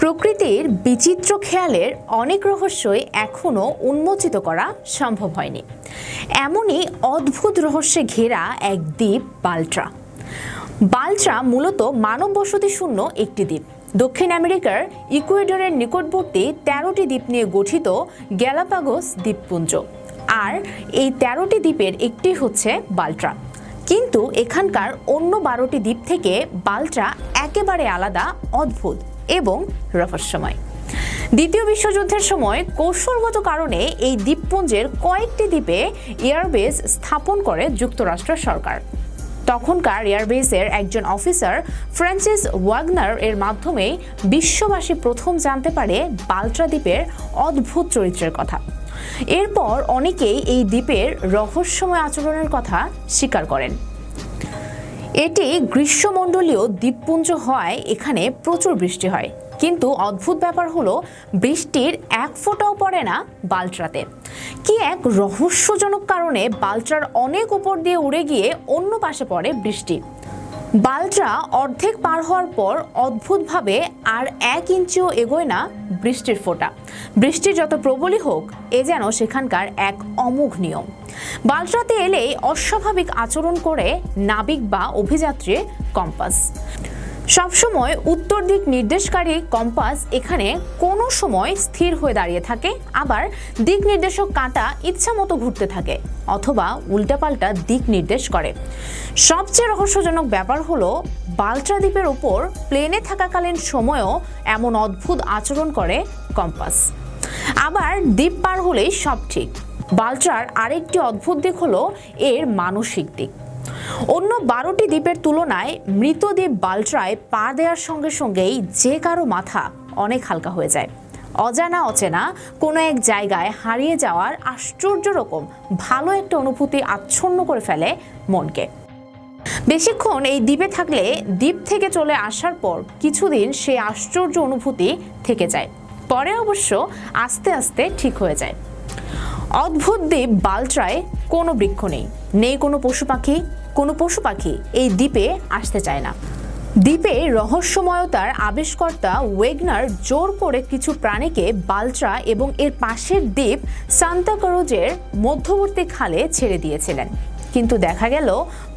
প্রকৃতির বিচিত্র খেয়ালের অনেক রহস্যই এখনও উন্মোচিত করা সম্ভব হয়নি। এমনই অদ্ভুত রহস্যে ঘেরা এক দ্বীপ, বাল্ট্রা। বাল্ট্রা মূলত মানব বসতি শূন্য একটি দ্বীপ। দক্ষিণ আমেরিকার ইকুয়েডরের নিকটবর্তী তেরোটি দ্বীপ নিয়ে গঠিত গ্যালাপাগোস দ্বীপপুঞ্জ। আর এই তেরোটি দ্বীপের একটি হচ্ছে বাল্ট্রা। কিন্তু এখানকার অন্য বারোটি দ্বীপ থেকে বাল্ট্রা একেবারে আলাদা, অদ্ভুত। এবং রহস্যময় দ্বিতীয় বিশ্বযুদ্ধের সময় কৌশলগত কারণে এই দ্বীপপুঞ্জের কয়েকটি দ্বীপে এয়ারবেস স্থাপন করে যুক্তরাষ্ট্র সরকার। তখনকার এয়ারবেসের একজন অফিসার ফ্রান্সিস ওয়াগনার এর মাধ্যমে বিশ্ববাসী প্রথম জানতে পারে বাল্ট্রা দ্বীপের অদ্ভুত চরিত্রের কথা। এরপর অনেকেই এই দ্বীপের রহস্যময় আচরণের কথা স্বীকার করেন। এটি গ্রীষ্মমণ্ডলীয় দ্বীপপুঞ্জ হওয়ায় এখানে প্রচুর বৃষ্টি হয়। কিন্তু অদ্ভুত ব্যাপার হলো, বৃষ্টির এক ফোঁটাও পড়ে না বালট্রাতে। কি এক রহস্যজনক কারণে বালট্রার অনেক উপর দিয়ে উড়ে গিয়ে অন্য পাশে পড়ে বৃষ্টি। বাল্ট্রা অর্ধেক পার হওয়ার পর অদ্ভুতভাবে আর এক ইঞ্চিও এগোয় না বৃষ্টির ফোঁটা। বৃষ্টি যত প্রবলই হোক, এ যেন সেখানকার এক অমোঘ নিয়ম। বালট্রাতে এলেই অস্বাভাবিক আচরণ করে নাবিক বা অভিযাত্রী কম্পাস। সবসময় উত্তর দিক নির্দেশকারী কম্পাস এখানে কোনো সময় স্থির হয়ে দাঁড়িয়ে থাকে, আবার দিক নির্দেশক কাঁটা ইচ্ছা মতো ঘুরতে থাকে অথবা উল্টাপাল্টা দিক নির্দেশ করে। সবচেয়ে রহস্যজনক ব্যাপার হলো বাল্ট্রা দ্বীপের ওপর প্লেনে থাকাকালীন সময়ও এমন অদ্ভুত আচরণ করে কম্পাস। আবার দ্বীপ পার হলেই সব ঠিক। বাল্ট্রার আরেকটি অদ্ভুত দিক হলো, এর মানসিক দিক। অন্য বারোটি দ্বীপের তুলনায় মৃতদ্বীপ বাল্ট্রায় পা দেওয়ার সঙ্গে সঙ্গেই যে কারও মাথা অনেক হালকা হয়ে যায়। অজানা অচেনা কোনো এক জায়গায় হারিয়ে যাওয়ার আশ্চর্য রকম ভালো একটা অনুভূতি আচ্ছন্ন করে ফেলে মনকে। বেশিক্ষণ এই দ্বীপে থাকলে দ্বীপ থেকে চলে আসার পর কিছুদিন সেই আশ্চর্য অনুভূতি থেকে যায়। পরে অবশ্য আস্তে আস্তে ঠিক হয়ে যায়। অদ্ভুত দ্বীপ বালট্রায় কোনো বৃক্ষ নেই নেই কোনো পশু পাখি কোনো পশু পাখি এই দ্বীপে আসতে চায় না। দ্বীপে রহস্যময়তার আবিষ্কর্তা ওয়েগনার জোর করে কিছু প্রাণীকে বাল্ট্রা এবং এর পাশের দ্বীপ সান্তাকরোজের মধ্যবর্তী খালে ছেড়ে দিয়েছিলেন। কিন্তু দেখা গেল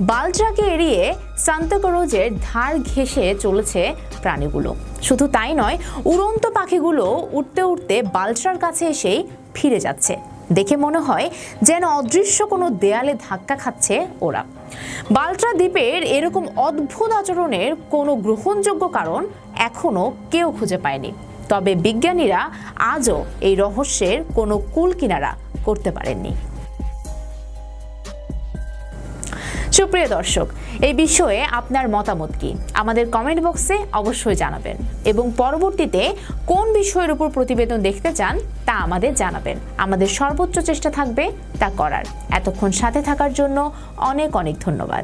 বাল্ট্রাকে এড়িয়ে সান্তাকরোজের ধার ঘেঁষে চলেছে প্রাণীগুলো। শুধু তাই নয়, উড়ন্ত পাখিগুলো উঠতে উঠতে বাল্ট্রার কাছে এসেই ফিরে যাচ্ছে। দেখে মনে হয় যেন অদৃশ্য কোনো দেয়ালে ধাক্কা খাচ্ছে ওরা। বাল্ট্রা দ্বীপের এরকম অদ্ভুত আচরণের কোনো গ্রহণযোগ্য কারণ এখনও কেউ খুঁজে পায়নি। তবে বিজ্ঞানীরা আজও এই রহস্যের কোনো কুল কিনারা করতে পারেননি। সুপ্রিয় দর্শক, এই বিষয়ে আপনার মতামত কি? আমাদের কমেন্ট বক্সে অবশ্যই জানাবেন। এবং পরবর্তীতে কোন বিষয়ের উপর প্রতিবেদন দেখতে চান, তা আমাদের জানাবেন। আমাদের সর্বোচ্চ চেষ্টা থাকবে তা করার। এতক্ষণ সাথে থাকার জন্য অনেক অনেক ধন্যবাদ।